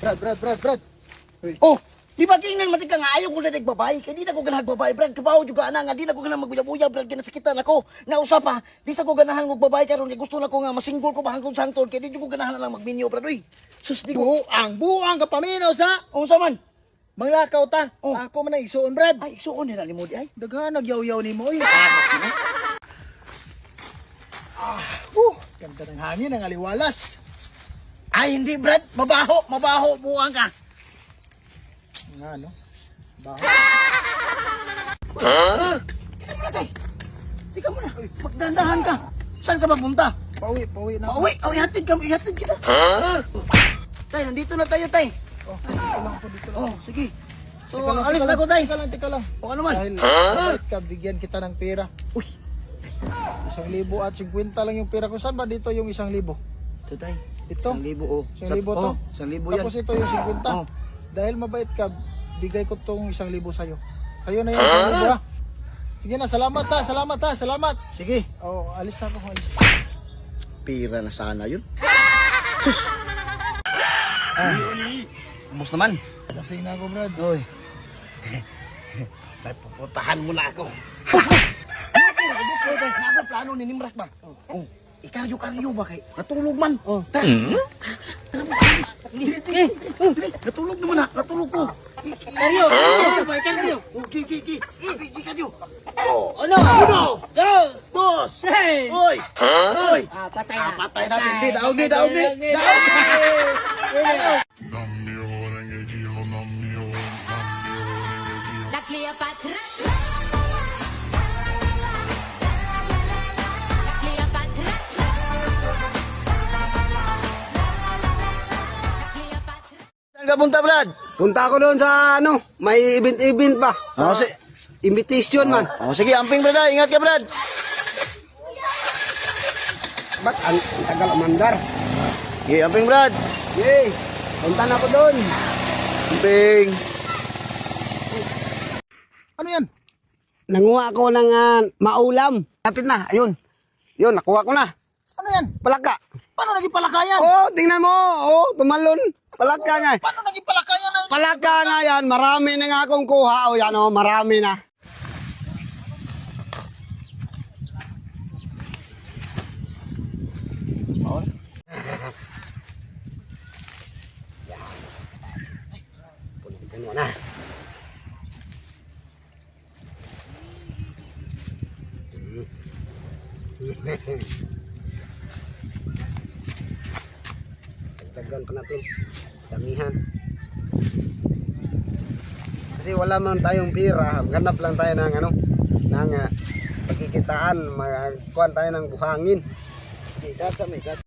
Brad, Brad, Brad, Brad. Oh, di ba tingnan mati ka nga ayaw ko na babae. Kaya di na ko ganahan babae, Brad. Kabaho juga na nga, di na ko ganahan magbuya-buya, Brad. Kaya nasakitan ako. Nausa pa, di sa ko ganahan mag babae karon kaya gusto na ko nga masinggol ko ba hangtod sa hangtod. Kaya di ko ganahan na lang magminyo, Brad. Uy, sus, di ko. Buang, buang ka paminaw sa Oh, sa man. manglakaw ta. Oh. Ako man ang isuon, Brad. Ay, iksuon nila ni mo di ay. Daghan nagyaw-yaw ni mo. Oy. Ah, Uh, ganda ng hangin ang aliwalas. Ay, hindi, Brad. Mabaho, mabaho, buwang ka. Nga, no? Baho. Tika mo na, tay. Tika mo na. Magdandahan ka. Saan ka mapunta? Pauwi, pauwi na. Pauwi, oh, ihatid ka, ihatid kita. Tay, nandito na tayo, tay. Oh, dito lang po, dito lang. Oh, sige. So, Teka lang, alis na lang, tay. Teka lang, teka lang. O ano man? Dahil mabait ka, bigyan kita ng pera. Uy, Isang libo at 50 lang yung pera ko. Saan ba dito yung isang libo? ito, tay. Ito? Isang libo, oh. Isang libo to? Oh, isang libo yan. Tapos ito yung 50. Oh. Dahil mabait ka, bigay ko tong isang libo sa'yo. Sa'yo na yung isang libo ha. Sige na, salamat ha, salamat ha, salamat. Sige. Oh, alis na ako, alis. Pira na sana yun. Sus! Ah, ubos naman. Lasing na ako, Brad. Uy. Tay, pupuntahan mo na ako. Ubos ko, tay. Nago plano ni Nimrak ba? Oh. Ikaryo-karyo ba kay? Natulog man. Oh. Tay. Eh, natulog naman ha. Natulog ko. Karyo. Oh, ki, ki, ki. Ki, ki, karyo. Oh, Ano? uno. Go! Boss. Hey! Oy. Oy. Ah, patay Ah, na. patay natin. Di, daog di, daog di. Daog di. Ka punta, Brad? Punta ako doon sa ano, may event-event pa. Oh, Sa si- invitation man. Oh, sige, amping, Brad. Ingat ka, Brad. Ba't ang tagal mandar? Okay, amping, Brad. Yay! Punta na ako doon. Amping. Ano yan? Nanguha ako ng ah, maulam. Lapit na, ayun. Yun, nakuha ko na. Ano yan? Palaka. Paano naging palakayan? Oh, tingnan mo. Oh, tumalon. Palaka nga. Paano naging palakayan na Palaka nga yan. Marami na nga akong kuha. O yan, oh, marami na. Puno na. Dagdagan pa natin. Damihan. Kasi wala man tayong pira, ganap lang tayo ng ano, ng uh, pagkikitaan, magkuhan tayo ng buhangin. Sa may ikat.